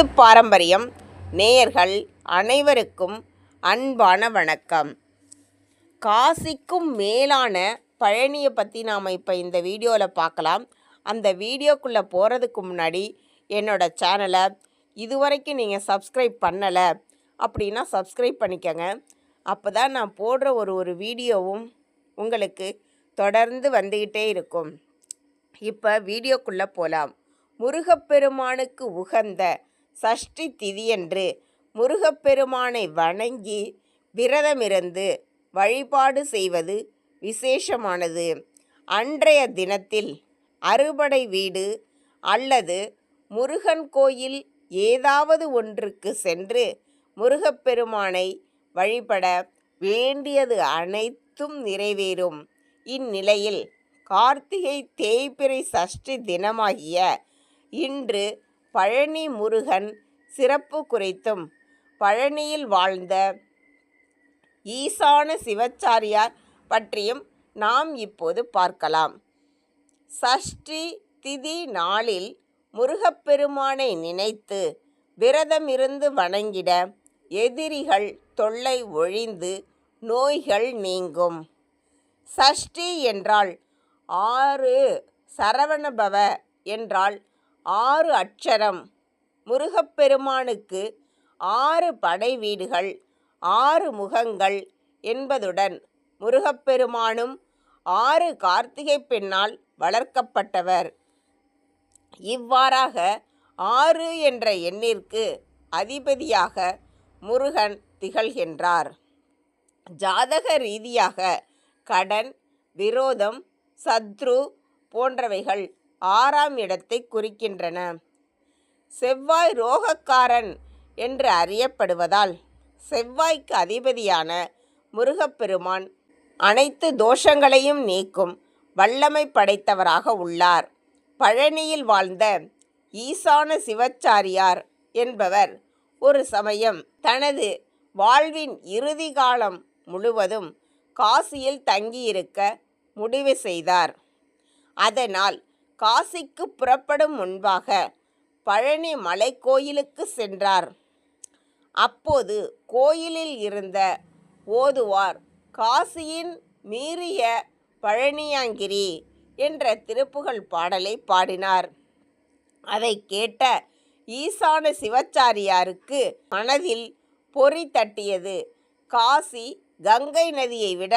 எழுத்து பாரம்பரியம் நேயர்கள் அனைவருக்கும் அன்பான வணக்கம். காசிக்கும் மேலான பழனியை பற்றி நாம் இப்போ இந்த வீடியோவில் பார்க்கலாம் அந்த வீடியோக்குள்ளே போகிறதுக்கு முன்னாடி என்னோட சேனலை இதுவரைக்கும் நீங்கள் சப்ஸ்கிரைப் பண்ணலை அப்படின்னா சப்ஸ்கிரைப் பண்ணிக்கோங்க. அப்போ தான் நான் போடுற ஒரு ஒரு வீடியோவும் உங்களுக்கு தொடர்ந்து வந்துக்கிட்டே இருக்கும். இப்போ வீடியோக்குள்ளே போகலாம் முருகப்பெருமானுக்கு உகந்த சஷ்டி திதியன்று முருகப்பெருமானை வணங்கி விரதமிருந்து வழிபாடு செய்வது விசேஷமானது. அன்றைய தினத்தில் அறுபடை வீடு அல்லது முருகன் கோயில் ஏதாவது ஒன்றுக்கு சென்று முருகப்பெருமானை வழிபட வேண்டியது அனைத்தும் நிறைவேறும். இந்நிலையில் கார்த்திகை தேய்பிறை சஷ்டி தினமாகிய இன்று பழனி முருகன் சிறப்பு குறித்தும் பழனியில் வாழ்ந்த ஈசான சிவச்சாரியார் பற்றியும் நாம் இப்போது பார்க்கலாம். சஷ்டி திதி நாளில் முருகப்பெருமானை நினைத்து விரதமிருந்து வணங்கிட எதிரிகள் தொல்லை ஒழிந்து நோய்கள் நீங்கும். சஷ்டி என்றால் ஆறு சரவணபவ என்றால் ஆறு அட்சரம் முருகப்பெருமானுக்கு ஆறு படை வீடுகள் ஆறு முகங்கள் என்பதுடன் முருகப்பெருமானும் ஆறு கார்த்திகை பெண்ணால் வளர்க்கப்பட்டவர். இவ்வாறாக ஆறு என்ற எண்ணிற்கு அதிபதியாக முருகன் திகழ்கின்றார். ஜாதக ரீதியாக கடன் விரோதம் சத்ரு போன்றவைகள் ஆறாம் இடத்தை குறிக்கின்றன. செவ்வாய் ரோகக்காரன் என்று அறியப்படுவதால் செவ்வாய்க்கு அதிபதியான முருகப்பெருமான் அனைத்து தோஷங்களையும் நீக்கும் வல்லமை படைத்தவராக உள்ளார். பழனியில் வாழ்ந்த ஈசான சிவச்சாரியார் என்பவர் ஒரு சமயம் தனது வாழ்வின் இறுதி காலம் முழுவதும் காசியில் தங்கியிருக்க முடிவு செய்தார். அதனால் காசிக்கு புறப்படும் முன்பாக பழனி மலைக்கோயிலுக்கு சென்றார். அப்போது கோயிலில் இருந்த ஓதுவார் காசியின் மீறிய பழனியாங்கிரி என்ற திருப்புகழ் பாடலை பாடினார். அதை கேட்ட ஈசான சிவச்சாரியாருக்கு மனதில் பொறி தட்டியது. காசி கங்கை நதியை விட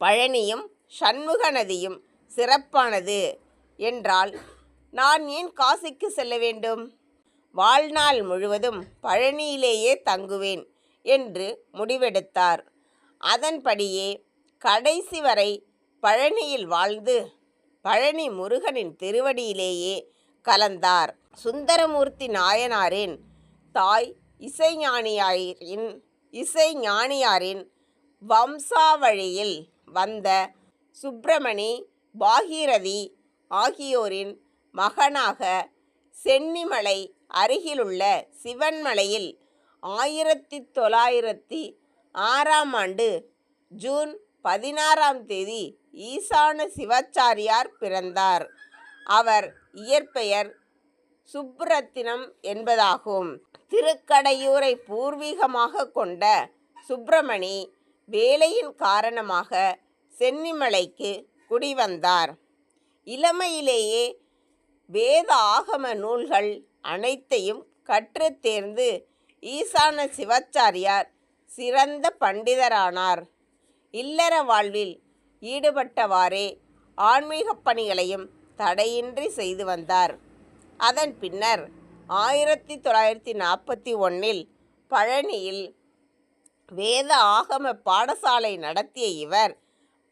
பழனியும் சண்முக நதியும் சிறப்பானது என்றால் நான் ஏன் காசிக்கு செல்ல வேண்டும்? வாழ்நாள் முழுவதும் பழனியிலேயே தங்குவேன் என்று முடிவெடுத்தார். அதன்படியே கடைசி வரை பழனியில் வாழ்ந்து பழனி முருகனின் திருவடியிலேயே கலந்தார். சுந்தரமூர்த்தி நாயனாரின் தாய் இசைஞானியாரின் இசைஞானியாரின் வம்சாவழியில் வந்த சுப்பிரமணி பாகீரதி ஆகியோரின் மகனாக சென்னிமலை அருகிலுள்ள சிவன்மலையில் ஆயிரத்தி தொள்ளாயிரத்தி ஆறாம் ஆண்டு ஜூன் பதினாறாம் தேதி ஈசான சிவாச்சாரியார் பிறந்தார். அவர் இயற்பெயர் சுப்ரத்தினம் என்பதாகும். திருக்கடையூரை பூர்வீகமாக கொண்ட சுப்பிரமணி வேலையின் காரணமாக சென்னிமலைக்கு குடிவந்தார். இளமையிலேயே வேத ஆகம நூல்கள் அனைத்தையும் கற்றுத் தேர்ந்து ஈசான சிவாச்சாரியார் சிறந்த பண்டிதரானார். இல்லற வாழ்வில் ஈடுபட்டவாறே ஆன்மீக பணிகளையும் தடையின்றி செய்து வந்தார். அதன் பின்னர் ஆயிரத்தி தொள்ளாயிரத்தி நாற்பத்தி ஒன்றில் பழனியில் வேத ஆகம பாடசாலை நடத்திய இவர்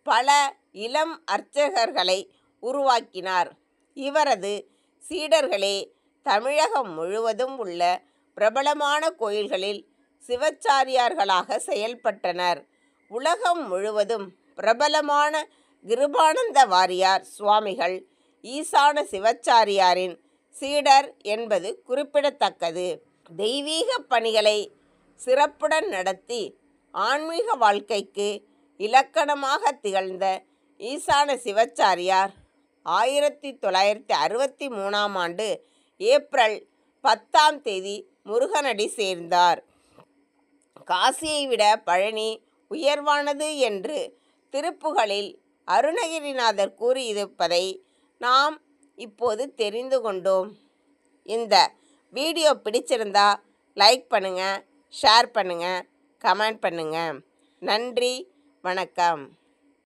பல இளம் அர்ச்சகர்களை உருவாக்கினார். இவரது சீடர்களே தமிழகம் முழுவதும் உள்ள பிரபலமான கோயில்களில் சிவச்சாரியார்களாக செயல்பட்டனர். உலகம் முழுவதும் பிரபலமான கிருபானந்த வாரியார் சுவாமிகள் ஈசான சிவச்சாரியாரின் சீடர் என்பது குறிப்பிடத்தக்கது. தெய்வீக பணிகளை சிறப்புடன் நடத்தி ஆன்மீக வாழ்க்கைக்கு இலக்கணமாக திகழ்ந்த ஈசான சிவச்சாரியார் ஆயிரத்தி தொள்ளாயிரத்தி அறுபத்தி மூணாம் ஆண்டு ஏப்ரல் பத்தாம் தேதி முருகனடி சேர்ந்தார். காசியை விட பழனி உயர்வானது என்று திருப்புகளில் அருணகிரிநாதர் கூறியிருப்பதை நாம் இப்போது தெரிந்து கொண்டோம். இந்த வீடியோ பிடிச்சிருந்தா லைக் பண்ணுங்கள் ஷேர் பண்ணுங்கள் கமெண்ட் பண்ணுங்கள் நன்றி வணக்கம்.